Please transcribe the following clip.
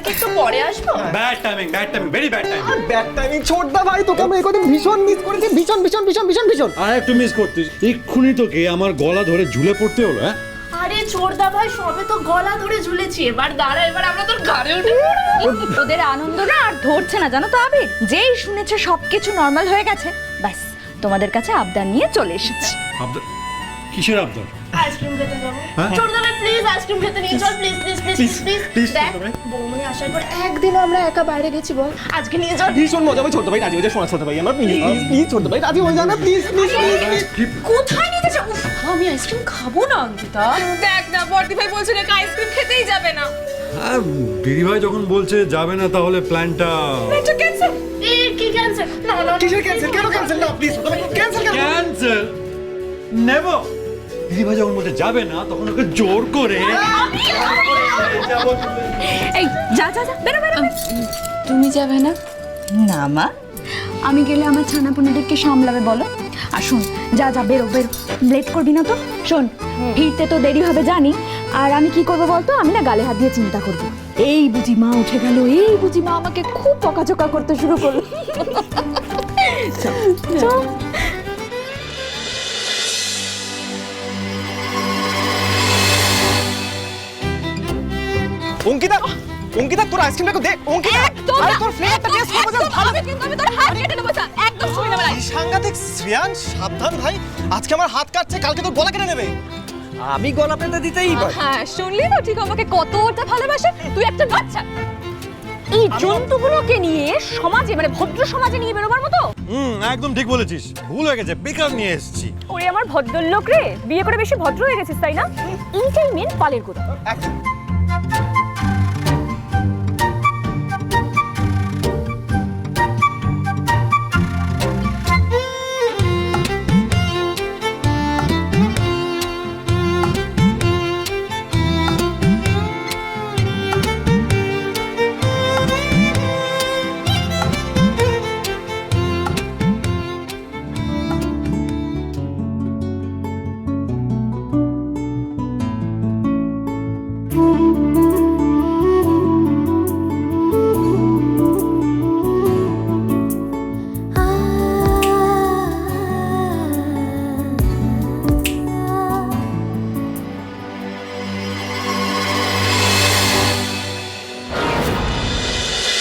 আমরা কি একটু পরে আসব? Bad timing bad timing very bad timing bad timing ছোটদা ভাই তোকে আমি একদিন ভীষণ মিস করেছি ভীষণ ভীষণ ভীষণ ভীষণ ভীষণ। আর একটু মিস করতিস। এক্ষুনি তোকে আমার গলা ধরে ঝুলে পড়তে হলো হ্যাঁ? আরে চোরদা ভাই সবে তো গলা ধরে ঝুলেছি। এবার দাঁড়া এবার আমরা তোর ঘরে উঠে ওদের আনন্দ না আর ধরছে না জানো তো আবির? যেই শুনেছে সবকিছু নর্মাল হয়ে গেছে ব্যাস তোমাদের কাছে আবদার নিয়ে চলে এসেছি। আবদার কিসের আবদার? আইসক্রিম খেতে যাব। হ্যাঁ? প্লিজ আইসক্রিম খেতে নিয়ে চল please please please Please, please দেখ বৌমনি আসার পর একদিন আমরা একা বাইরে গেছি বল। আজকে নিয়ে চল। ভীষণ মজা হবে ছোট ভাই রাজি হয়ে যা শোনা ছোট ভাই আমার প্লিজ প্লিজ প্লিজ ছোট ভাই রাজি হয়ে যা না প্লিজ প্লিজ প্লিজ কোথায় আমি আইসক্রিম খাব না অঙ্কিতা। দেখ না বর্দি ভাই বলছে না আইসক্রিম খেতেই যাবে না। আর দিদিভাই যখন বলছে যাবে না তাহলে প্ল্যানটা ক্যান্সেল কি ক্যান্সেল না না না, কিসের ক্যান্সেল কেন ক্যান্সেল না প্লিজ ক্যান্সেল ক্যান্সেল নেভার দিদিভাই যখন বলছে যাবে না তখন ওকে জোর করে এই যা যা যা বেরো বেরো। তুমি যাবে না? না মা। আমি গেলে আমার ছানা পুনাদেরকে সামলাবে বলো। আর শোন যা যা বেরো বেরো। লেট করবি না তো? শোন ফিরতে তো দেরি হবে জানি। আর আমি কি করব বলতো? আমি না গালে হাত দিয়ে চিন্তা করব। এই বুঝি মা উঠে গেল এই বুঝি মা আমাকে খুব বকাঝকা করতে শুরু করল। অঙ্কিতা অঙ্কিতা তোর আইসক্রিমটা দে অঙ্কিতা। আরে তোর ফ্লেভারটা টেস্ট করব যা ভালো কিন্তু আমি তোর হাত কেটে দেবো স্যার একদম শুই না। এই সাংঘাতিক শ্রেয়ান সাবধান ভাই। আজকে আমার হাত কাটছে কালকে তোর গলা কেটে নেবে। আমি গলা পেতে দিতেই পারি। হ্যাঁ শুনলি তো ঠিক আমাকে কতটা ভালোবাসে? তুই একটা বাচ্চা। এই জন্তুগুলোকে নিয়ে সমাজে মানে ভদ্র সমাজে নিয়ে বেরোবার মতো? হুম একদম ঠিক বলেছিস। ভুল হয়ে গেছে বেকার নিয়ে এসেছি। ওরে আমার ভদ্রলোক রে বিয়ে করে বেশি ভদ্র হয়ে গেছিস তাই না? এইটাই মেন পালের কথা